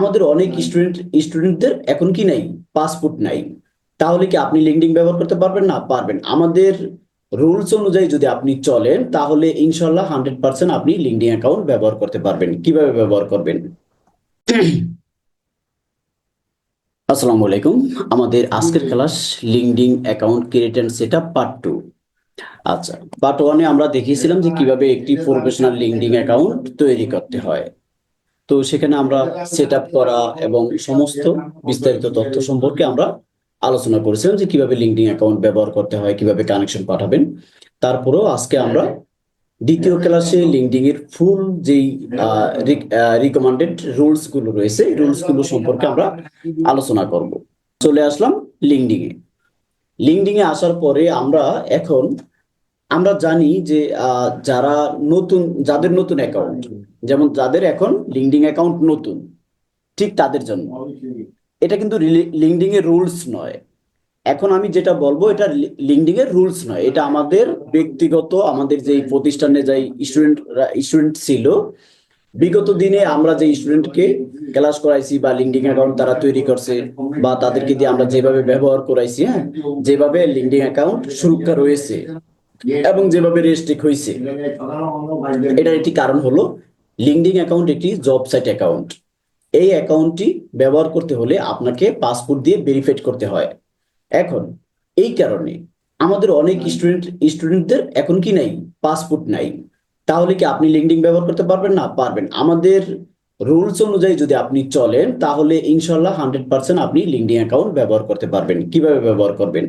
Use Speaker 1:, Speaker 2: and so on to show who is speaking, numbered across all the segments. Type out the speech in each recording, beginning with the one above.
Speaker 1: আমাদের অনেক স্টুডেন্ট স্টুডেন্টদের এখন কি নাই? পাসপোর্ট নাই। তাহলে কি আপনি লিঙ্কডিন ব্যবহার করতে পারবেন? না পারবেন। আমাদের রুলস অনুযায়ী যদি আপনি চলেন তাহলে ইনশাল্লাহ হান্ড্রেড পার্সেন্ট আপনি লিঙ্কডিন অ্যাকাউন্ট ব্যবহার করতে পারবেন। কীভাবে ব্যবহার করবেন? আসসালামু আলাইকুম। আমাদের আজকের class LinkedIn account create and set up part two আচ্ছা পার্ট ওয়ানে আমরা দেখিয়েছিলাম যে কীভাবে একটি প্রফেশনাল লিঙ্কডিন অ্যাকাউন্ট তৈরি করতে হয়। তো সেখানে আমরা সেট করা এবং সমস্ত বিস্তারিত তথ্য সম্পর্কে আমরা আলোচনা করেছিলাম যে কীভাবে লিঙ্কডিন অ্যাকাউন্ট ব্যবহার করতে হয়, কীভাবে কানেকশন পাঠাবেন। তারপরেও আজকে আমরা দ্বিতীয় ক্লাসে লিঙ্কডিন এর ফুল যেই রিকমেন্ডেড রুলসগুলো রয়েছে রুলসগুলো সম্পর্কে আমরা আলোচনা করব। চলে আসলাম লিঙ্কডিন এ। লিঙ্কডিং এ আসার পরে আমরা এখন আমরা জানি যে আহ, যারা নতুন যাদের নতুন অ্যাকাউন্ট যেমন যাদের এখন লিঙ্কডিন অ্যাকাউন্ট নতুন ঠিক তাদের জন্য। এটা কিন্তু লিঙ্কডিন এর রুলস নয়। এখন আমি যেটা বলব এটা লিঙ্কডিন এর রুলস নয়। এটা আমাদের ব্যক্তিগত আমাদের যে প্রতিষ্ঠানে যে স্টুডেন্ট স্টুডেন্ট ছিল বিগত দিনে আমরা যে স্টুডেন্টকে ক্লাস করাইছি বা লিঙ্কডিন অ্যাকাউন্ট তারা তৈরি করছে বা তাদেরকে দিয়ে আমরা যেভাবে ব্যবহার করাইছি হ্যাঁ যেভাবে লিঙ্কডিন অ্যাকাউন্ট সুরক্ষা রয়েছে এবং যেভাবে রেস্ট্রিক্ট হয়েছে এটার একটি কারণ হলো লিঙ্কডিন অ্যাকাউন্ট একটি জব সাইট অ্যাকাউন্ট এই অ্যাকাউন্টটি ব্যবহার করতে হলে আপনাকে পাসপোর্ট দিয়ে ভেরিফাইড করতে হয়। এখন এই কারণে আমাদের অনেক স্টুডেন্ট স্টুডেন্টদের এখন কি নাই? পাসপোর্ট নাই। তাহলে কি আপনি লিঙ্কডিন ব্যবহার করতে পারবেন? না পারবেন। আমাদের রুলস অনুযায়ী যদি আপনি চলেন তাহলে ইনশাল্লাহ হান্ড্রেড পার্সেন্ট আপনি লিঙ্কডিন অ্যাকাউন্ট ব্যবহার করতে পারবেন। কীভাবে ব্যবহার করবেন?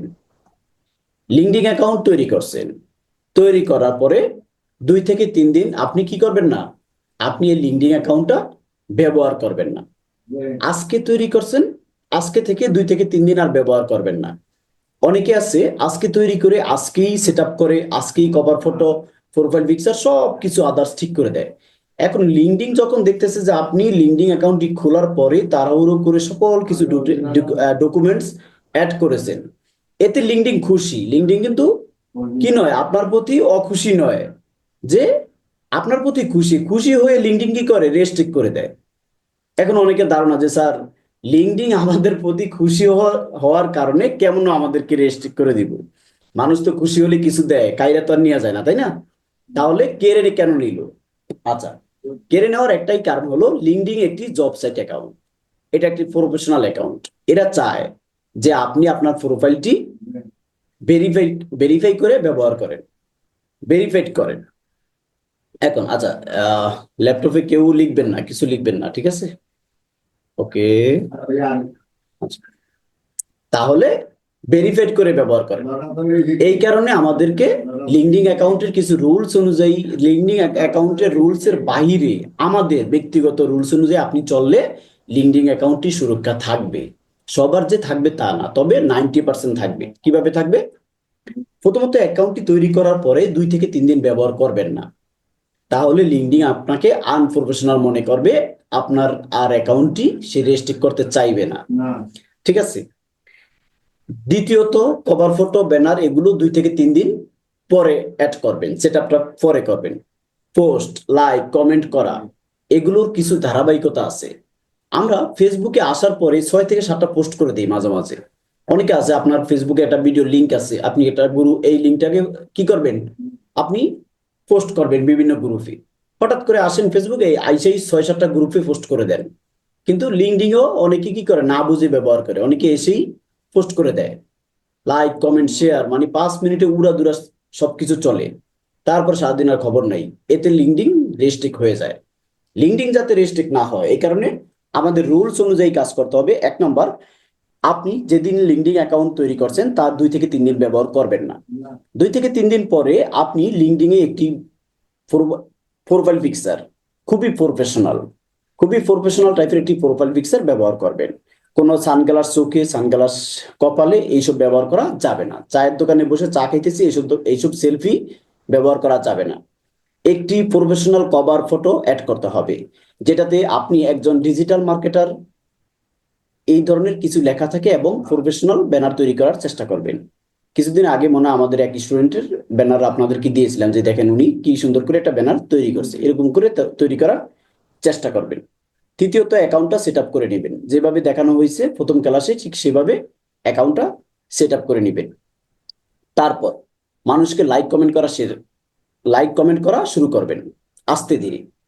Speaker 1: লিঙ্কডিন অ্যাকাউন্ট তৈরি করছেন। তৈরি করার পরে দুই থেকে তিন দিন আপনি কি করবেন না? আপনি এই লিঙ্কডিন অ্যাকাউন্টটা ব্যবহার করবেন না। আজকে তৈরি করছেন আজকে থেকে দুই থেকে তিন দিন আর ব্যবহার করবেন না। অনেকে আছে আজকে তৈরি করে আজকেই সেট আপ করে আজকেই কভার ফটো প্রোফাইল পিকচার সব কিছু আদার্স ঠিক করে দেয়। এখন লিঙ্কডিন যখন দেখতেছে যে আপনি লিঙ্কডিন অ্যাকাউন্টটি খোলার পরে তাড়াহুড়ো করে সকল কিছু ডকুমেন্টস অ্যাড করেছেন। এতে লিঙ্কডিন খুশি। লিঙ্কডিন কিন্তু কি নয় আপনার প্রতি অখুশি নয় যে আপনার প্রতি খুশি। খুশি হয়ে লিঙ্কডিন কি করে? রেস্ট্রিক্ট করে দেয়। এখন অনেকের ধারণা যে স্যার লিঙ্কডিন আমাদের প্রতি খুশি হওয়া- হওয়ার কারণে কেমন আমাদেরকে রেস্ট্রিক্ট করে দিব? মানুষ তো খুশি হলে কিছু দেয় কাইরা তো আর নেওয়া যায় না তাই না? তাহলে কেড়ে কেন নিল? আচ্ছা কেড়ে নেওয়ার একটাই কারণ হলো লিঙ্কডিন একটি জব সাইট অ্যাকাউন্ট এটা একটি প্রফেশনাল অ্যাকাউন্ট এরা চায় যে আপনি আপনার প্রোফাইলটি ভেরিফাই ভেরিফাই করে ব্যবহার করেন। ভেরিফাইড করেন। এখন আচ্ছা ল্যাপটপে কেউ লিখবেন না, কিছু লিখবেন না, ঠিক আছে? ওকে। তাহলে ভেরিফাইড করে ব্যবহার করেন। এই কারণে আমাদেরকে লিঙ্কডিন অ্যাকাউন্টের কিছু রুলস অনুযায়ী লিঙ্কডিন অ্যাকাউন্টের রুলস এর বাইরে আমাদের ব্যক্তিগত রুলস অনুযায়ী আপনি চললে লিঙ্কডিন অ্যাকাউন্টটি সুরক্ষা থাকবে। সবার যে থাকবে তা না তবে নাইনটি পার্সেন্ট থাকবে। কীভাবে থাকবে? প্রথমত অ্যাকাউন্টটি তৈরি করার পরে দুই থেকে তিন দিন ব্যবহার করবেন না। তাহলে লিঙ্কডিন আপনাকে আনপ্রফেশনাল মনে করবে আপনার আর অ্যাকাউন্টটি সে রেস্ট্রিক্ট করতে চাইবে না। ঠিক আছে? দ্বিতীয়ত কভার ফটো ব্যানার এগুলো দুই থেকে তিন দিন পরে অ্যাড করবেন সেটআপটা পরে করবেন। পোস্ট লাইক কমেন্ট করা এগুলোর কিছু ধারাবাহিকতা আছে। আমরা ফেসবুকে আসার পরে ছয় থেকে সাতটা পোস্ট করে দিই মাঝে মাঝে। অনেকে আছে, আপনার ফেসবুকে একটা ভিডিও লিঙ্ক আছে, আপনি এটা গুরু এই লিঙ্কটাকে কি করবেন? আপনি পোস্ট করবেন বিভিন্ন গ্রুপে হঠাৎ করে আসেন ফেসবুকে আইসেই ছয় সাতটা গ্রুপে পোস্ট করে দেন। কিন্তু লিঙ্কডিনও অনেকে কি করে, না বুঝে ব্যবহার করে। অনেকে এসেই পোস্ট করে দেয়। লাইক কমেন্ট শেয়ার মানে পাঁচ মিনিটে উড়া দুরা সবকিছু চলে। তারপর সারাদিন আর খবর নাই। এতে লিঙ্কডিং রেস্ট্রিক্ট হয়ে যায়। লিঙ্কডিং যাতে রেস্ট্রিক্ট না হয়, এই কারণে আমাদের রুলস অনুযায়ী কাজ করতে হবে। এক নম্বর আপনি যেদিন লিঙ্কডিন অ্যাকাউন্ট তৈরি করছেন তার দুই থেকে তিন দিন ব্যবহার করবেন না। দুই থেকে তিন দিন পরে আপনি লিঙ্কডিনে একটি প্রোফাইল পিকচার খুবই প্রফেশনাল খুবই প্রফেশনাল টাইপের একটি প্রোফাইল পিকচার ব্যবহার করবেন। কোনো সানগ্লাস চোখে সানগ্লাস কপালে এইসব ব্যবহার করা যাবে না। চায়ের দোকানে বসে চা খাইতেছি এইসব এইসব সেলফি ব্যবহার করা যাবে না। একটি প্রফেশনাল কভার ফটো অ্যাড করতে হবে। যেটাতে আপনি একজন ডিজিটাল মার্কেটার এই ধরনের কিছু লেখা থাকে এবং প্রফেশনাল ব্যানার তৈরি করার চেষ্টা করবেন। কিছুদিন আগে মনে আমাদের এক স্টুডেন্টের ব্যানার আপনাদেরকে দিয়েছিলাম যে দেখেন উনি কি সুন্দর করে একটা ব্যানার তৈরি করছে। এরকম করে তৈরি করার চেষ্টা করবেন। তৃতীয়ত অ্যাকাউন্টটা সেট করে নেবেন। যেভাবে দেখানো হয়েছে প্রথম ক্লাসে ঠিক সেভাবে অ্যাকাউন্টটা সেট করে নেবেন। তারপর মানুষকে লাইক কমেন্ট করা লাইক কমেন্ট করা শুরু করবেন। আস্তে ধীরে।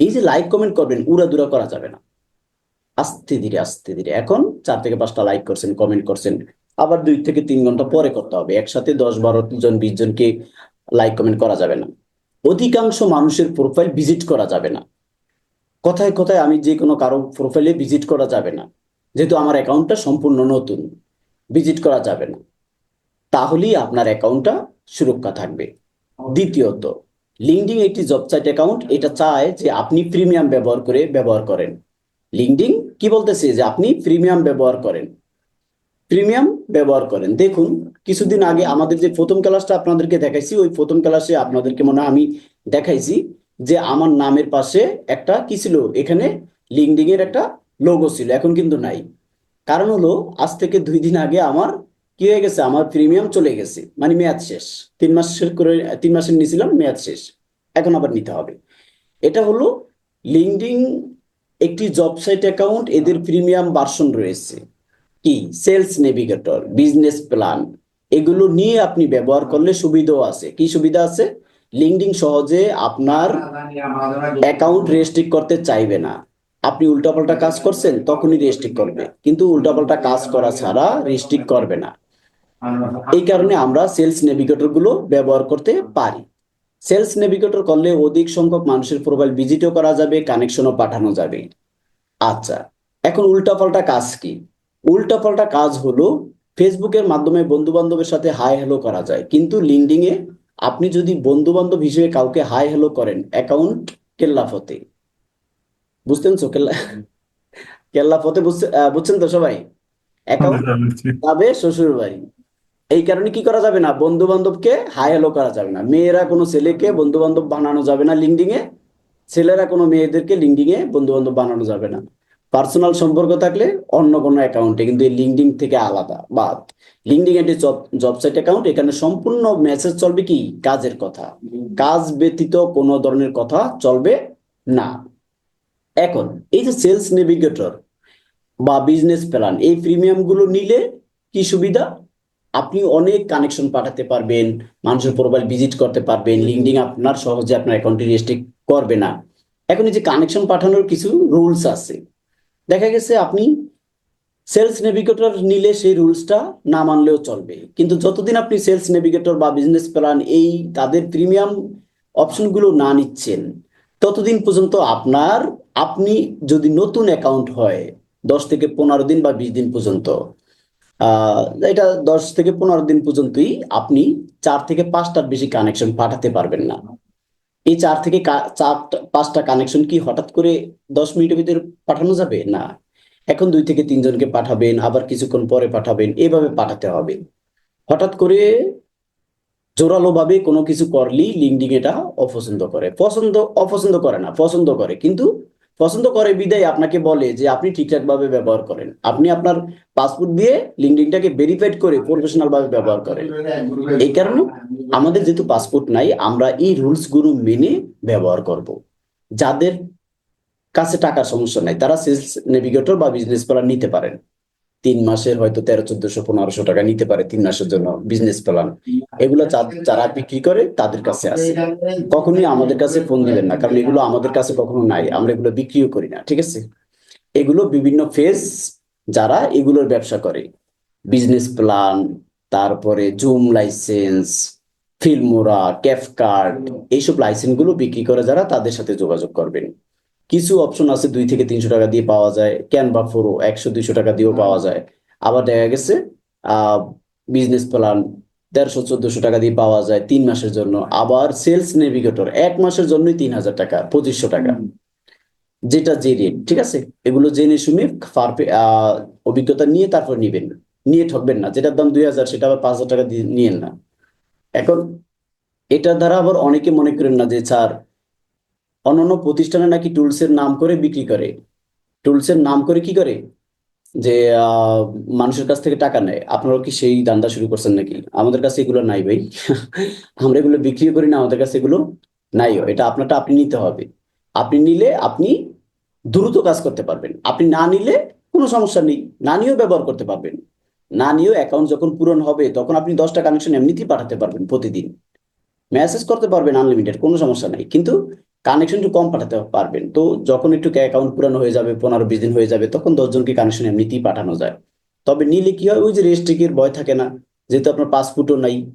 Speaker 1: এই যে লাইক কমেন্ট করবেন উড়াদুরা করা যাবে না। আস্তে ধীরে আস্তে ধীরে। এখন চার থেকে পাঁচটা লাইক করছেন কমেন্ট করছেন, আবার দুই থেকে তিন ঘণ্টা পরে করতে হবে। একসাথে দশ, বারো জন, বিশ জনকে লাইক কমেন্ট করা যাবে না। অধিকাংশ মানুষের প্রোফাইল ভিজিট করা যাবে না। কথায় কথায় আমি যে কোনো কারও প্রোফাইলে ভিজিট করা যাবে না। যেহেতু আমার অ্যাকাউন্টটা সম্পূর্ণ নতুন ভিজিট করা যাবে না। তাহলেই আপনার অ্যাকাউন্টটা সুরক্ষা থাকবে। দ্বিতীয়ত লিঙ্কডিং একটি জব সাইট অ্যাকাউন্ট এটা চায় যে আপনি প্রিমিয়াম ব্যবহার করে ব্যবহার করেন। লিঙ্কডিং কি বলতেছে যে আপনি প্রিমিয়াম ব্যবহার করেন। প্রিমিয়াম ব্যবহার করেন। দেখুন, কিছুদিন আগে আমাদের যে প্রথম ক্লাসটা আপনাদেরকে দেখাইছি, ওই প্রথম ক্লাসে আপনাদেরকে মনে আমি দেখাইছি যে আমার নামের পাশে একটা কি ছিল? এখানে লিঙ্কডিং এর একটা লোগো ছিল, এখন কিন্তু নাই। কারণ হলো, আজ থেকে দুই দিন আগে আমার কি হয়ে গেছে? আমার প্রিমিয়াম চলে গেছে। মানে মেয়াদ শেষ। তিন মাসের করে, তিন মাসের নিয়েছিলাম মেয়াদ শেষ। এখন আবার নিতে হবে। এটা হলো লিঙ্কডিং একটি জব সাইট অ্যাকাউন্ট এদের প্রিমিয়াম ভার্সন রয়েছে। কি? সেলস নেভিগেটর বিজনেস প্ল্যান এগুলো নিয়ে আপনি ব্যবহার করলে সুবিধাও আছে। কি সুবিধা আছে? লিঙ্কডিং সহজে আপনার অ্যাকাউন্ট রেস্ট্রিক্ট করতে চাইবে না। আপনি উল্টাপাল্টা কাজ করছেন, তখনই রেস্ট্রিক্ট করবে। কিন্তু উল্টাপাল্টা কাজ করা ছাড়া রেস্ট্রিক্ট করবে না। এই কারণে আমরা সেলস নেভিগেটরগুলো ব্যবহার করতে পারি। সেলস নেভিগেটর করলে অধিক সংখ্যক মানুষের প্রোফাইল ভিজিটও করা যাবে কানেকশনও পাঠানো যাবে। আচ্ছা এখন উল্টাপাল্টা কাজ কি? উল্টাপাল্টা কাজ হলো ফেসবুকের মাধ্যমে বন্ধু বান্ধবের সাথে হাই হ্যালো করা যায়। কিন্তু লিঙ্কডিং এ আপনি যদি বন্ধু বান্ধব হিসেবে কাউকে হাই হ্যালো করেন অ্যাকাউন্ট কেল্লাফতে। বুঝতেন তো কেল্লা কেল্লাফতে বুঝছেন তো সবাই? অ্যাকাউন্ট যাবে শ্বশুর বাড়ি এই কারণে কি করা যাবে না? বন্ধু বান্ধবকে হাই হ্যালো করা যাবে না। মেয়েরা কোনো ছেলেকে বন্ধু বান্ধব বানানো যাবে না লিঙ্কডিং এ ছেলেরা কোনো মেয়েদেরকে লিঙ্কডিং এ বন্ধু বান্ধব বানানো যাবে না। পার্সোনাল সম্পর্ক থাকলে অন্য কোনো অ্যাকাউন্টে কিন্তু এই লিঙ্কডিং থেকে আলাদা। বাদ। লিঙ্কডিং একটি জব সাইট অ্যাকাউন্ট এখানে সম্পূর্ণ মেসেজ চলবে কি? কাজের কথা। কাজ ব্যতীত কোনো ধরনের কথা চলবে না। এখন, এই যে সেলস নেভিগেটর বা বিজনেস প্ল্যান এই প্রিমিয়ামগুলো নিলে কি সুবিধা? আপনি অনেক কানেকশন পাঠাতে পারবেন, মানুষের প্রোফাইল ভিজিট করতে পারবেন লিঙ্কডিং আপনার সহজে আপনার অ্যাকাউন্টে রেস্ট্রিক্ট করবে না। এখন এই যে কানেকশন পাঠানোর কিছু রুলস আছে। দেখা গেছে আপনি সেলস নেভিগেটর নিলে সেই রুলসটা না মানলেও চলবে। কিন্তু যতদিন আপনি সেলস নেভিগেটর বা বিজনেস প্ল্যান এই তাদের প্রিমিয়াম অপশনগুলো না নিচ্ছেন, ততদিন পর্যন্ত আপনার, আপনি যদি নতুন অ্যাকাউন্ট হয়, দশ থেকে পনেরো দিন বা বিশ দিন পর্যন্ত এটা দশ থেকে পনেরো দিন পর্যন্তই আপনি চার থেকে পাঁচটার বেশি কানেকশন পাঠাতে পারবেন না। এই চার থেকে কা- চার, পাঁচটা কানেকশন কি হঠাৎ করে দশ মিনিটের ভিতরে পাঠানো যাবে? না। এখন দুই থেকে তিনজনকে পাঠাবেন, আবার কিছুক্ষণ পরে পাঠাবেন, এভাবে পাঠাতে হবে। হঠাৎ করে জোরালো ভাবে কোনো কিছু করলেই লিঙ্কডিং এটা অপছন্দ করে। পছন্দ, অপছন্দ করে না, পছন্দ করে। কিন্তু পছন্দ করে বিদায় আপনাকে বলে যে আপনি ঠিকঠাক ভাবে ব্যবহার করেন। আপনি আপনার পাসপোর্ট দিয়ে লিঙ্কডিনটাকে ভেরিফাইড করে প্রফেশনাল ভাবে ব্যবহার করেন। এই কারণে আমাদের যেহেতু পাসপোর্ট নাই, আমরা এই রুলসগুলো মেনে ব্যবহার করব। যাদের কাছে টাকার সমস্যা নাই, তারা সেলস নেভিগেটর বা বিজনেস প্ল্যান নিতে পারেন। তিন মাসের হয়তো তেরো, চোদ্দশো, পনেরোশো টাকা নিতে পারে তিন মাসের জন্য বিজনেস প্ল্যান এগুলো যারা বিক্রি করে? তাদের কাছে আছে। কখনোই আমাদের কাছে ফোন দিবেন না, কারণ এগুলো আমাদের কাছে কখনো নাই। আমরা এগুলো বিক্রিও করি না, ঠিক আছে? এগুলো বিভিন্ন ফেজ যারা এগুলোর ব্যবসা করে। বিজনেস প্ল্যান তারপরে জুম লাইসেন্স ফিল্মোরা ক্যাফ কার্ড এইসব লাইসেন্সগুলো বিক্রি করে যারা তাদের সাথে যোগাযোগ করবেন। কিছু অপশন আছে দুই থেকে তিনশো টাকা দিয়ে পাওয়া যায়। ক্যানভা ফোরো একশো দুইশো টাকা দিয়েও পাওয়া যায়। আবার দেখা গেছে বিজনেস প্ল্যান দেড়শো চোদ্দশো টাকা দিয়ে পাওয়া যায় তিন মাসের জন্য। আবার সেলস নেভিগেটর এক মাসের জন্যই তিন হাজার টাকা পঁচিশশো টাকা। যেটা যে রেট ঠিক আছে? এগুলো জেনে শুনে আহ, অভিজ্ঞতা নিয়ে তারপর নিবেন নিয়ে ঠকবেন না। যেটার দাম দুই হাজার সেটা আবার পাঁচ হাজার টাকা দিয়ে নিয়েন না। এখন এটার দ্বারা আবার অনেকে মনে করেন না যে স্যার অন্যান্য প্রতিষ্ঠানে নাকি টুলসের নাম করে বিক্রি করে। টুলসের নাম করে কি করে? যে মানুষের কাছ থেকে টাকা নেয়। আপনারাও কি সেই ধান্দা শুরু করছেন নাকি? আমাদের কাছে এগুলো নাই ভাই। আমরা এগুলো বিক্রিও করি না, আমাদের কাছে এগুলো নাইও এটা আপনারটা আপনি নিতে হবে। আপনি নিলে আপনি দ্রুত কাজ করতে পারবেন। আপনি না নিলে কোনো সমস্যা নেই। না নিয়েও ব্যবহার করতে পারবেন। না নিয়েও অ্যাকাউন্ট যখন পূরণ হবে, তখন আপনি দশটা কানেকশন এমনিতেই পাঠাতে পারবেন প্রতিদিন। মেসেজ করতে পারবেন আনলিমিটেড কোনো সমস্যা নাই। কিন্তু কানেকশন একটু কম পাঠাতে পারবেন। তো যখন একটু অ্যাকাউন্ট পুরানো হয়ে যাবে, পনেরো বিশ দিন হয়ে যাবে, তখন দশজনকে কানেকশন এমনিতেই পাঠানো যায়। তবে নিলে কি হয়? ওই যে রেস্ট্রিকের ভয় থাকে না। যেহেতু আপনার পাসপোর্টও নাই।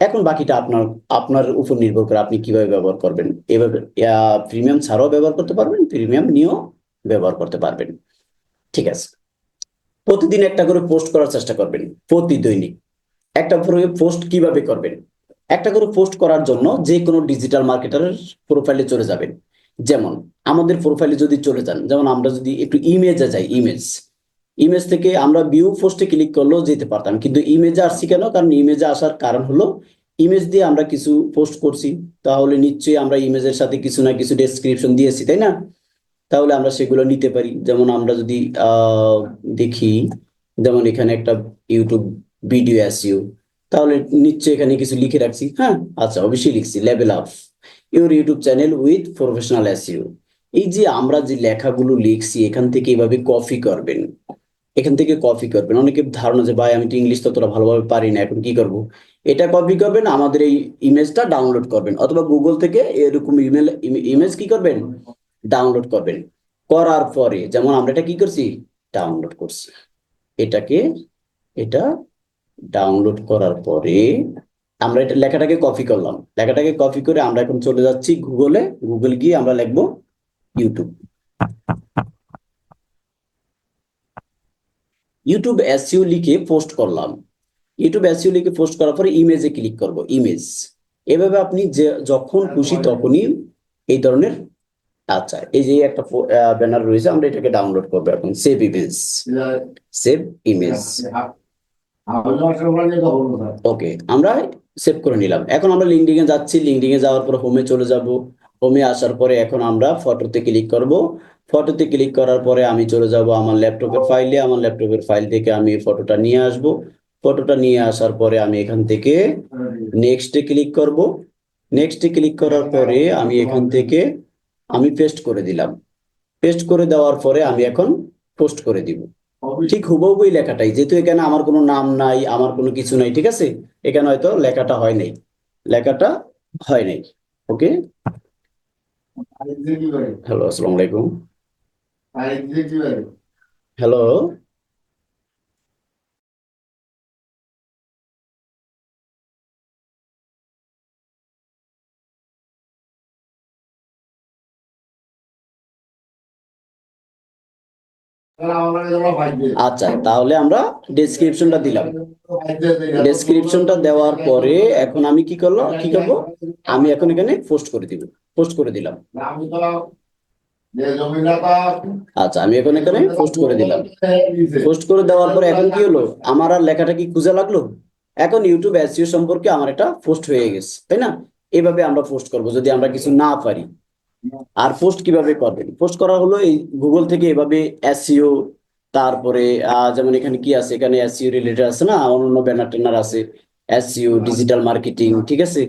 Speaker 1: এখন বাকিটা আপনার আপনার উপর নির্ভর করে আপনি কীভাবে ব্যবহার করবেন। এভাবে প্রিমিয়াম ছাড়াও ব্যবহার করতে পারবেন প্রিমিয়াম নিয়েও ব্যবহার করতে পারবেন। ঠিক আছে। প্রতিদিন একটা করে পোস্ট করার চেষ্টা করবেন। প্রতি দৈনিক একটা পোস্ট কীভাবে করবেন? একটা করে পোস্ট করার জন্য যে কোনো ডিজিটাল মার্কেটারের প্রোফাইলে চলে যাবেন। যেমন, আমাদের প্রোফাইলে যদি চলে যান, যেমন আমরা যদি একটু ইমেজে যাই ইমেজ ইমেজ থেকে আমরা ভিউ পোস্টে ক্লিক করলেও যেতে পারতাম, কিন্তু ইমেজে আসছি কেন? কারণ ইমেজে আসার কারণ হলো ইমেজ দিয়ে আমরা কিছু পোস্ট করছি, তাহলে নিশ্চয়ই আমরা ইমেজের সাথে কিছু না কিছু ডেসক্রিপশন দিয়েছি, তাই না? তাহলে আমরা সেগুলো নিতে পারি। যেমন আমরা যদি দেখি, যেমন এখানে একটা ইউটিউব ভিডিও আসিও তাহলে নিশ্চয়ই এখানে কিছু লিখে রাখছি। হ্যাঁ? আচ্ছা অবশ্যই লিখছি। Level up your YouTube channel with professional SEO এই যে আমরা যে লেখাগুলো লিখছি, এখান থেকে এভাবে কপি করবেন। এখান থেকে কপি করবেন। অনেকে ধারণা যে, ভাই, আমি তো ইংলিশ ততটা ভালোভাবে পারি না, এখন কি করব? এটা কপি করবেন, আমাদের এই ইমেজটা ডাউনলোড করবেন। অথবা গুগল থেকে এরকম ইমেল ইমেজ কি করবেন? ডাউনলোড করবেন। করার পরে, যেমন আমরা এটা কি করছি? ডাউনলোড করছি। এটাকে, এটা ডাউনলোড করার পরে আমরা এটা লেখাটাকে কপি করলাম। লেখাটাকে কপি করে আমরা এখন চলে যাচ্ছি গুগলে গুগল গিয়ে আমরা লিখব ইউটিউব ইউটিউব এসইও লিখে পোস্ট করলাম। ইউটিউব এসইও লিখে পোস্ট করার পরে ইমেজে ক্লিক করব। ইমেজ এভাবে আপনি যে যখন খুশি তখনই এই ধরনের আচ্ছা এই যে একটা ব্যানার রয়েছে আমরা এটাকে ডাউনলোড করব এখন। Save image save image okay আমরা সেভ করে নিলাম। এখন আমরা লিঙ্কডিং এ যাচ্ছি। লিঙ্কডিং এ যাওয়ার পর হোমে চলে যাব। হোমে আসার পরে এখন আমরা ফটোতে ক্লিক করব। ফটোতে ক্লিক করার পরে আমি চলে যাব আমার ল্যাপটপের ফাইলে আমার ল্যাপটপের ফাইল থেকে আমি ফটোটা নিয়ে আসব। ফটোটা নিয়ে আসার পরে আমি এখান থেকে নেক্সটে ক্লিক করব। নেক্সটে ক্লিক করার পরে আমি এখান থেকে আমি পেস্ট করে দিলাম। পেস্ট করে দেওয়ার পরে আমি এখন পোস্ট করে দিব। ঠিক হুবহু লেখাটাই। যেহেতু এখানে আমার কোনো নাম নাই আমার কোনো কিছু নাই ঠিক আছে? এখানে হয়তো লেখাটা হয় নাই। লেখাটা হয় নাই। ওকে? হ্যালো আসসালামু আলাইকুম। হ্যালো আচ্ছা তাহলে আমরা ডেসক্রিপশনটা দিলাম। ডেসক্রিপশনটা দেওয়ার পরে এখন আমি কি করল কি করব? আমি এখন এখানে পোস্ট করে দিব পোস্ট করে দিলাম। আচ্ছা আমি এখন এখানে পোস্ট করে দিলাম। পোস্ট করে দেওয়ার পরে এখন কি হলো? আমার আর লেখাটা কি খুঁজে লাগল? এখন ইউটিউব এসইও সম্পর্কে আমার একটা পোস্ট হয়ে গেছে তাই না? এভাবে আমরা পোস্ট করব যদি আমরা কিছু না পারি। আর পোস্ট কীভাবে করবেন? পোস্ট করা হলো এই গুগল থেকে এভাবে এসইও তারপরে আহ, যেমন এখানে কি আছে? এখানে এসইও রিলেটেড আছে না? অন্যান্য ব্যানার ট্যানার আছে। এসইও ডিজিটাল মার্কেটিং ঠিক আছে?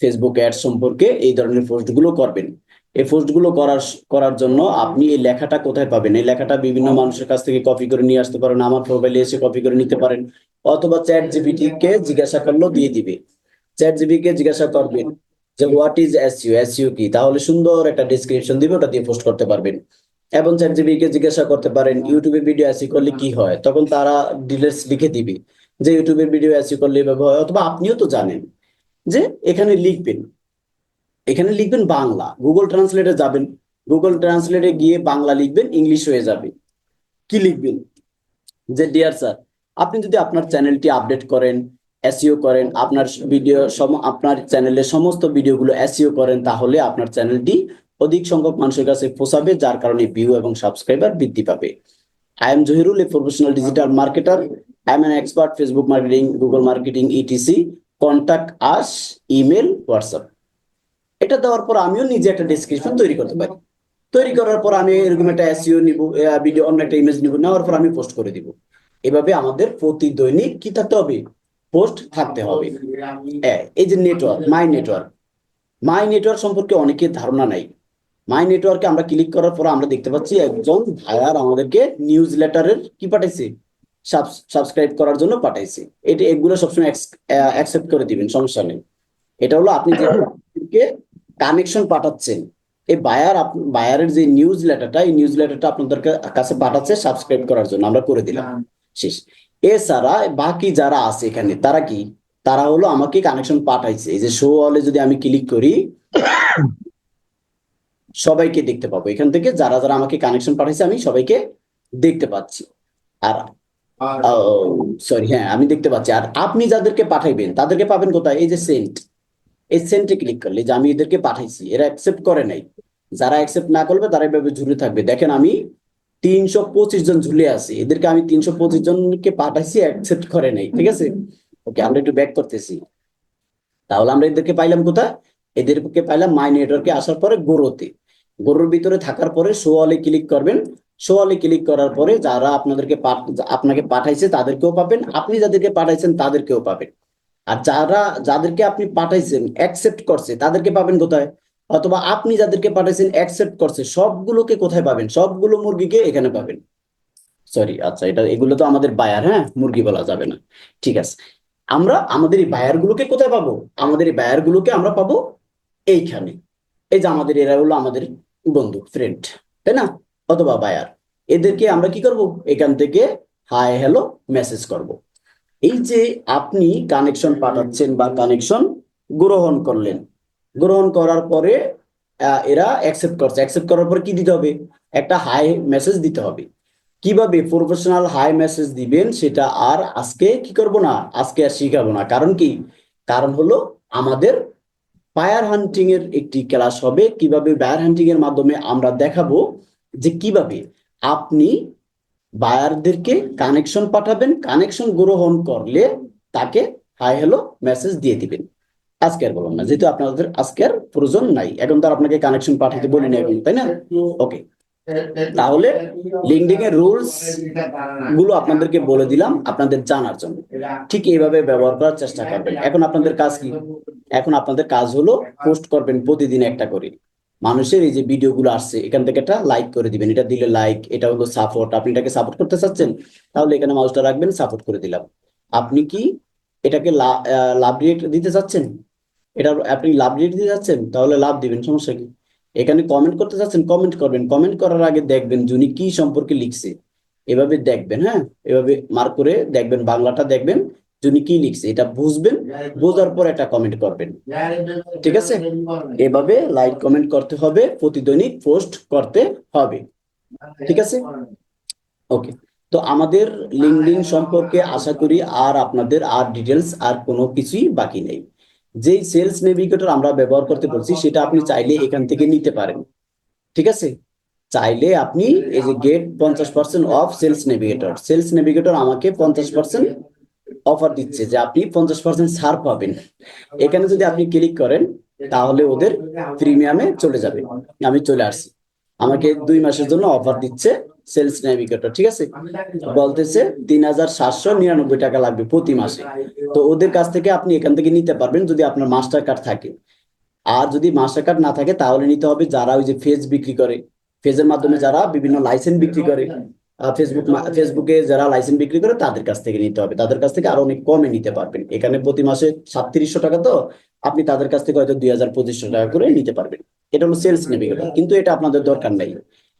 Speaker 1: ফেসবুক অ্যাড সম্পর্কে এই ধরনের পোস্টগুলো করবেন। এই পোস্টগুলো করার করার জন্য আপনি এই লেখাটা কোথায় পাবেন? এই লেখাটা বিভিন্ন মানুষের কাছ থেকে কপি করে নিয়ে আসতে পারেন আমার প্রোফাইলে এসে কপি করে নিতে পারেন। অথবা চ্যাট জিপিটি কে জিজ্ঞাসা করলেও দিয়ে দিবে। চ্যাট জিপি কে জিজ্ঞাসা করবেন যে হোয়াট ইজ এসইও এসইও কি? তাহলে সুন্দর একটা ডেসক্রিপশন দিবে, ওটা দিয়ে পোস্ট করতে পারবেন। এবং চ্যাট কে জিজ্ঞাসা করতে পারেন ইউটিউবে ভিডিও এসই করলে কি হয়? তখন তারা ডিটেলস লিখে দিবে যে ইউটিউবের ভিডিও এসই করলে এভাবে হয়। অথবা আপনিও তো জানেন যে এখানে লিখবেন। এখানে লিখবেন বাংলা। গুগল ট্রান্সলেটে যাবেন। গুগল ট্রান্সলেটে গিয়ে বাংলা লিখবেন ইংলিশ হয়ে যাবে। কি লিখবেন? যে ডিয়ার স্যার আপনি যদি আপনার চ্যানেলটি আপডেট করেন এসইও করেন, আপনার ভিডিও আপনার চ্যানেলের সমস্ত ভিডিওগুলো এসইও করেন, তাহলে আপনার চ্যানেলটি অধিক সংখ্যক মানুষের কাছে পৌঁছাবে, যার কারণে ভিউ এবং সাবস্ক্রাইবার বৃদ্ধি পাবে। I am Zahirul a professional digital marketer I am an expert Facebook marketing Google marketing ETC contact us email WhatsApp এটা দেওয়ার পর আমিও নিজে একটা ডেসক্রিপশন তৈরি করতে পারি। তৈরি করার পর আমি এরকম একটা এসইও নিব ভিডিও অন্য একটা ইমেজ নিব, নেওয়ার পর আমি পোস্ট করে দিব। এভাবে আমাদের প্রতি দৈনিক কি থাকতে হবে? পোস্ট থাকতে হবে। হ্যাঁ, এই যে network my network my network সম্পর্কে অনেকের ধারণা নাই। মাই নেটওয়ার্কে আমরা ক্লিক করার পর আমরা দেখতে পাচ্ছি একজন ভাইয়ার আমাদেরকে নিউজ লেটারের কি পাঠাইছে? সাবস্ক্রাইব করার জন্য পাঠাইছে। এটা এগুলো সবসময় অ্যাকসেপ্ট করে দিবেন সমস্যা নেই। এটা হলো আপনি যে কানেকশন পাঠাচ্ছেন এই বায়ার বায়ারের যে নিউজ লেটারটা এই নিউজ লেটারটা আপনাদের কাছে পাঠাচ্ছে সাবস্ক্রাইব করার জন্য আমরা করে দিলাম। শেষ। এছাড়া বাকি যারা আছে এখানে তারা কি? তারা হলো আমাকে কানেকশন পাঠাইছে। এই যে শো অলে যদি আমি ক্লিক করি সবাইকে দেখতে পাবো। এখান থেকে যারা যারা আমাকে কানেকশন পাঠাইছে আমি সবাইকে দেখতে পাচ্ছি। আর সরি হ্যাঁ আমি দেখতে পাচ্ছি। আর আপনি যাদেরকে পাঠাইবেন তাদেরকে পাবেন কোথায়? এই যে সেন্ট এই সেন্টে ক্লিক করলে যে আমি এদেরকে পাঠাইছি এরা অ্যাকসেপ্ট করে নাই। যারা অ্যাকসেপ্ট না করবে তারা এভাবে ঝুলে থাকবে। দেখেন আমি তিনশো পঁচিশ জন ঝুলে আছি। এদেরকে আমি তিনশো পঁচিশ জনকে পাঠাইছি অ্যাকসেপ্ট করে নাই, ঠিক আছে? ওকে আমরা একটু ব্যাক করতেছি। তাহলে আমরা এদেরকে পাইলাম কোথায়? এদেরকে পাইলাম মাই নেটওয়ার্কে আসার পরে গোরোতে। গোরোর ভিতরে থাকার পরে অলে ক্লিক করবেন। অলে ক্লিক করার পরে যারা আপনাদেরকে আপনাকে পাঠাইছে তাদেরকেও পাবেন। আপনি যাদেরকে পাঠাইছেন তাদেরকেও পাবেন। আর যারা যাদেরকে আপনি পাঠাইছেন অ্যাকসেপ্ট করছে, তাদেরকে পাবেন কোথায়? অথবা আপনি যাদেরকে পাঠাইছেন অ্যাকসেপ্ট করছে, সবগুলোকে কোথায় পাবেন? সবগুলো মুরগিকে এখানে পাবেন। সরি আচ্ছা এটা, এগুলো তো আমাদের বায়ার হ্যাঁ? মুরগি বলা যাবে না। ঠিক আছে। আমরা, আমাদের এই বায়ার গুলোকে কোথায় পাবো? আমাদের এই বায়ার গুলোকে আমরা পাবো এইখানে। এই যে আমাদের, এরা হলো আমাদের বন্ধু ফ্রেন্ড তাই না? অথবা বায়ার এদেরকে আমরা কি করব? এখান থেকে হাই হ্যালো মেসেজ করব। এই যে আপনি কানেকশন পাঠাচ্ছেন বা কানেকশন গ্রহণ করলেন গ্রহণ করার পরে এরা অ্যাকসেপ্ট করছে। অ্যাকসেপ্ট করার পরে কি দিতে হবে? একটা হাই মেসেজ দিতে হবে। কীভাবে প্রফেশনাল হাই মেসেজ দিবেন সেটা আর আজকে কি করব না? আজকে আর শিখাবো না। কারণ কি? কারণ হলো আমাদের বায়ার হান্টিং এর একটি ক্লাস হবে। কীভাবে বায়ার হান্টিং এর মাধ্যমে আমরা দেখাবো যে কীভাবে আপনি বায়ারদেরকে কানেকশন পাঠাবেন। কানেকশন গ্রহণ করলে তাকে হাই হ্যালো মেসেজ দিয়ে দিবেন। আজকে আর বললাম না, যেহেতু আপনাদের আজকে আর প্রয়োজন নাই, এখন তো আপনাকে কানেকশন পাঠাতে বলি না এখন তাই না? ওকে তাহলে লিঙ্কডিং এর রুলসগুলো আপনাদেরকে বলে দিলাম, আপনাদের জানার জন্য। ঠিক এইভাবে ব্যবহার করার চেষ্টা করবেন। এখন আপনাদের কাজ কি? এখন আপনাদের কাজ হলো পোস্ট করবেন প্রতিদিন একটা করে। মানুষের এই যে ভিডিও গুলো আসছে, এখান থেকে একটা লাইক করে দিবেন। এটা দিলে লাইক এটা হলো সাপোর্ট আপনি এটাকে সাপোর্ট করতে চাচ্ছেন, তাহলে এখানে মাউসটা রাখবেন সাপোর্ট করে দিলাম। আপনি কি এটাকে লাভ রেট দিতে চাচ্ছেন? এটা আপনি লাভ রেট দিতে চাচ্ছেন, তাহলে লাভ দিবেন, সমস্যা কি? এখানে কমেন্ট করতে যাচ্ছেন কমেন্ট করবেন। কমেন্ট করার আগে দেখবেন যিনি কি সম্পর্কে লিখছে। এভাবে দেখবেন হ্যাঁ? এভাবে মার্ক করে দেখবেন, বাংলাটা দেখবেন যিনি কি লিখছে। এটা বুঝবেন, বোঝার পর একটা কমেন্ট করবেন।
Speaker 2: ঠিক আছে?
Speaker 1: এভাবে লাইক কমেন্ট করতে হবে প্রতিদৈনিক পোস্ট করতে হবে।
Speaker 2: ঠিক আছে?
Speaker 1: ওকে তো আমাদের লিঙ্কডিন সম্পর্কে আশা করি আর আপনাদের আর ডিটেলস আর কোনো কিছুই বাকি নেই। যেই সেলস নেভিগেটর আমরা ব্যবহার করতে বলছি, সেটা আপনি চাইলে এখান থেকে নিতে পারেন। ঠিক আছে? চাইলে আপনি এই যে গেট পঞ্চাশ percent off sales navigator sales navigator আমাকে পঞ্চাশ পার্সেন্ট অফার দিচ্ছে যে আপনি পঞ্চাশ পার্সেন্ট ছাড় পাবেন। এখানে যদি আপনি ক্লিক করেন, তাহলে ওদের প্রিমিয়ামে চলে যাবে। আমি চলে আসছি। আমাকে দুই মাসের জন্য অফার দিচ্ছে সেলস নেভিগেটর ঠিক আছে? বলতেছে তিন হাজার সাতশো নিরানব্বই টাকা লাগবে প্রতি মাসে। তো ওদের কাছ থেকে আপনি এখান থেকে নিতে পারবেন যদি আপনার মাস্টার কার্ড থাকে। আর যদি মাস্টার কার্ড না থাকে, তাহলে নিতে হবে যারা ওই যে ফেজ বিক্রি করে। ফেজের মাধ্যমে যারা বিভিন্ন লাইসেন্স বিক্রি করে। ফেসবুক ফেসবুকে যারা লাইসেন্স বিক্রি করে, তাদের কাছ থেকে নিতে হবে। তাদের কাছ থেকে আরও অনেক কমে নিতে পারবেন। এখানে প্রতি মাসে সাতত্রিশশো টাকা তো, আপনি তাদের কাছ থেকে হয়তো দুই হাজার পঁচিশশো টাকা করে নিতে পারবেন। এটা হলো সেলস নেভিগেটর কিন্তু এটা আপনাদের দরকার নাই।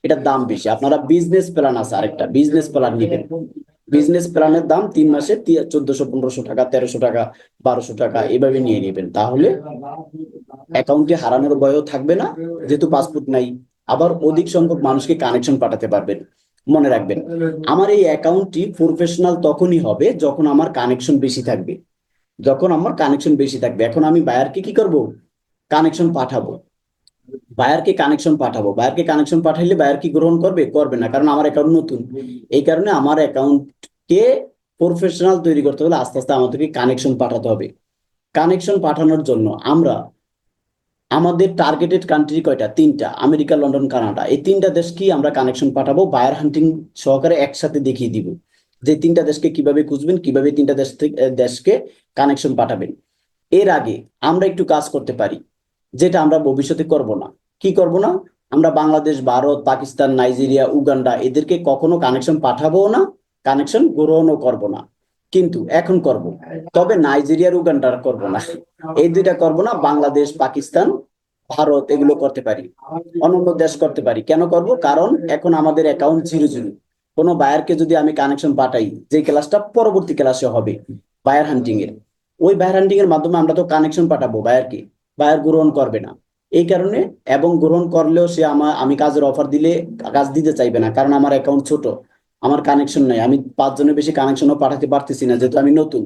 Speaker 1: এটার দাম বেশি। আপনারা বিজনেস প্ল্যান আছে আরেকটা। বিজনেস প্ল্যান নেবেন। বিজনেস প্ল্যানের দাম তিন মাসে চোদ্দশো, পনেরোশো টাকা, তেরোশো টাকা, বারোশো টাকা, এভাবে নিয়ে নেবেন। তাহলে অ্যাকাউন্টে হারানোর ভয়ও থাকবে না, যেহেতু পাসপোর্ট নাই। আবার অধিক সংখ্যক মানুষকে কানেকশন পাঠাতে পারবেন। মনে রাখবেন, আমার এই অ্যাকাউন্টটি প্রফেশনাল তখনই হবে যখন আমার কানেকশন বেশি থাকবে। যখন আমার কানেকশন বেশি থাকবে। এখন আমি বায়ারকে কি করব? কানেকশন পাঠাবো। বায়ারকে কানেকশন পাঠাবো। বায়ারকে কানেকশন পাঠাইলে বায়ার কি গ্রহণ করবে? করবে না, কারণ আমার অ্যাকাউন্ট নতুন। এই কারণে আমার অ্যাকাউন্টকে প্রফেশনাল তৈরি করতে হলে আস্তে আস্তে আমাদেরকে কানেকশন পাঠাতে হবে। কানেকশন পাঠানোর জন্য আমরা, আমাদের টার্গেটেড কান্ট্রি কয়টা? তিনটা। America, London, Canada. এই তিনটা দেশকে আমরা কানেকশন পাঠাবো বায়ার হান্টিং সহকারে একসাথে দেখিয়ে দিব। যে তিনটা দেশকে কীভাবে খুঁজবেন, কীভাবে তিনটা দেশ থেকে, দেশকে কানেকশন পাঠাবেন। এর আগে আমরা একটু কাজ করতে পারি, যেটা আমরা ভবিষ্যতে করব না। কি করব না? আমরা বাংলাদেশ, ভারত, পাকিস্তান, নাইজেরিয়া, উগান্ডা এদেরকে কখনো কানেকশন পাঠাবো না কানেকশন গ্রহণও করব না। কিন্তু এখন করব। তবে নাইজেরিয়ার উগান্ডার করব না। এই দুইটা করব না, বাংলাদেশ, পাকিস্তান, ভারত এগুলো করতে পারি। অন্যান্য দেশ করতে পারি। কেন করব? কারণ এখন আমাদের অ্যাকাউন্ট জিরো জিরো কোনো বায়ারকে যদি আমি কানেকশন পাঠাই, যে ক্লাসটা পরবর্তী ক্লাসে হবে বায়ার হান্টিং এর ওই বায়ার হান্টিং এর মাধ্যমে আমরা তো কানেকশন পাঠাবো বায়ারকে বায়ার গ্রহণ করবে না। এই কারণে এবং গ্রহণ করলেও সে আমার, আমি কাজের অফার দিলে কাজ দিতে চাইবে না, কারণ আমার অ্যাকাউন্ট ছোট, আমার কানেকশন নাই, আমি পাঁচজনের বেশি কানেকশনও পাঠাতে পারতেছি না, যেহেতু আমি নতুন।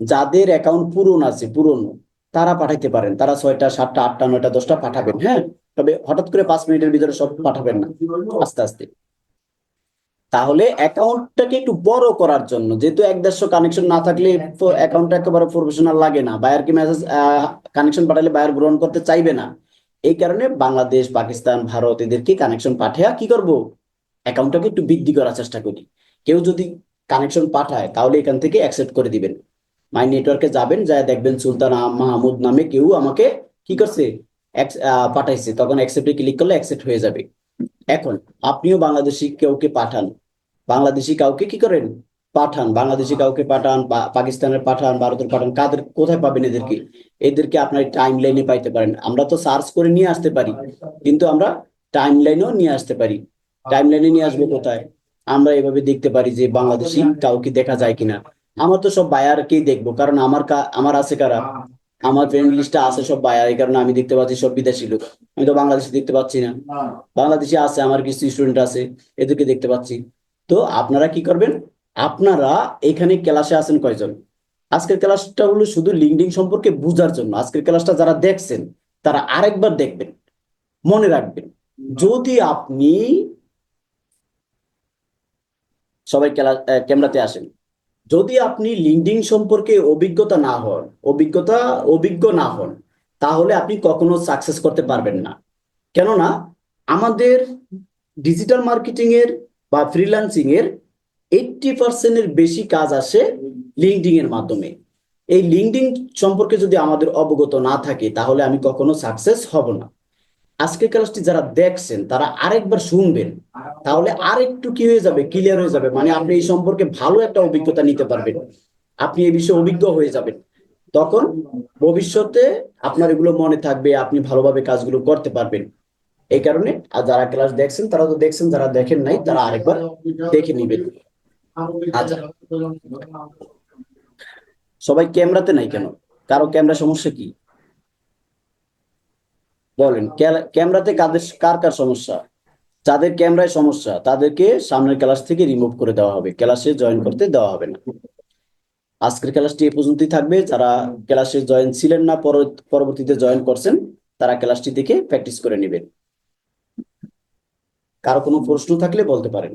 Speaker 1: যাদের অ্যাকাউন্ট পুরনো আছে, পুরনো, তারা পাঠাইতে পারেন, তারা ছয়টা, সাতটা, আটটা, নয়টা, দশটা পাঠাবেন হ্যাঁ? তবে হঠাৎ করে পাঁচ মিনিটের ভিতরে সব পাঠাবেন না, আস্তে আস্তে। তাহলে অ্যাকাউন্টটাকে একটু বড় করার জন্য যেহেতু এক দেড়শো কানেকশন না থাকলে অ্যাকাউন্টটা একেবারে প্রফেশনাল লাগে না। বায়ারকে মেসেজ কানেকশন পাঠালে বায়ার গ্রহণ করতে চাইবে না। এই কারণে বাংলাদেশ পাকিস্তান ভারত এদেরকে কানেকশন পাঠিয়ে কি করব? অ্যাকাউন্টটাকে একটু বৃদ্ধি করার চেষ্টা করি। কেউ যদি কানেকশন পাঠায় তাহলে এখান থেকে অ্যাকসেপ্ট করে দিবেন। মাই নেটওয়ার্কে যাবেন যা দেখবেন সুলতান মাহমুদ নামে কেউ আমাকে কি করছে? পাঠাইছে। তখন অ্যাকসেপ্টে ক্লিক করলে অ্যাকসেপ্ট হয়ে যাবে। এখন আপনিও বাংলাদেশি কাউকে পাঠান। বাংলাদেশি কাউকে কি করেন? পাঠান। বাংলাদেশি কাউকে পাঠান পাকিস্তানের পাঠান, ভারতের পাঠান। কাদের, কোথায় পাবেন এদেরকে? এদেরকে আপনার টাইম লাইনে পাইতে পারেন। আমরা তো সার্চ করে নিয়ে আসতে পারি, কিন্তু আমরা টাইম লাইনেও নিয়ে আসতে পারি। টাইম লাইনে নিয়ে আসব কোথায়? আমরা এভাবে দেখতে পারি যে বাংলাদেশি কাউকে দেখা যায় কিনা। আমার তো সব বায়ারকেই দেখব, কারণ আমার আমার আছে কারা? আমার ফ্রেন্ড লিস্টে আছে সব বায়ার এই কারণে আমি দেখতে পাচ্ছি সব বিদেশি লোক। আমি তো বাংলাদেশি দেখতে পাচ্ছি না। বাংলাদেশি আছে, আমার কিছু স্টুডেন্ট আছে, এদেরকে দেখতে পাচ্ছি। তো আপনারা কি করবেন? আপনারা এখানে ক্লাসে আছেন কয়জন? আজকের ক্লাসটা হলো শুধু লিঙ্কডিন সম্পর্কে বোঝার জন্য। আজকের ক্লাসটা যারা দেখছেন, তারা আরেকবার দেখবেন, মনে রাখবেন। যদি আপনি সবাই ক্যামেরাতে আসেন, যদি আপনি লিঙ্কডিন সম্পর্কে অভিজ্ঞতা না হন, অভিজ্ঞতা অভিজ্ঞ না হন, তাহলে আপনি কখনো সাকসেস করতে পারবেন না। কেননা, আমাদের ডিজিটাল মার্কেটিং এর বা ফ্রিল্যান্সিং এর এইটটি পার্সেন্টের বেশি কাজ আসে লিঙ্কডিন এর মাধ্যমে। এই লিঙ্কডিন সম্পর্কে যদি আমাদের অবগত না থাকে, তাহলে আমি কখনো সাকসেস হব না। আজকের ক্লাসটি যারা দেখছেন, তারা আরেকবার শুনবেন। তাহলে আর একটু কি হয়ে যাবে? ক্লিয়ার হয়ে যাবে। মানে আপনি এই সম্পর্কে ভালো একটা অভিজ্ঞতা নিতে পারবেন। আপনি এই বিষয়ে অভিজ্ঞ হয়ে যাবেন। তখন ভবিষ্যতে আপনার এগুলো মনে থাকবে, আপনি ভালোভাবে কাজগুলো করতে পারবেন। এই কারণে, আর যারা ক্লাস দেখছেন, তারা তো দেখছেন, যারা দেখেন নাই, তারা আরেকবার দেখে নিবেন। আচ্ছা। সবাই ক্যামেরাতে নাই কেন? কারও ক্যামেরা সমস্যা কি? বলেন ক্যা- ক্যামেরাতে কাদের, কার কার সমস্যা? যাদের ক্যামেরায় সমস্যা, তাদেরকে সামনের ক্লাস থেকে রিমুভ করে দেওয়া হবে। ক্লাসে জয়েন করতে দেওয়া হবে না। আজকের ক্লাসটি এ পর্যন্তই থাকবে। যারা ক্লাসে জয়েন ছিলেন না পরবর্তীতে জয়েন করছেন, তারা ক্লাসটি দেখে প্র্যাকটিস করে নেবেন। কারও কোনো প্রশ্ন থাকলে বলতে পারেন।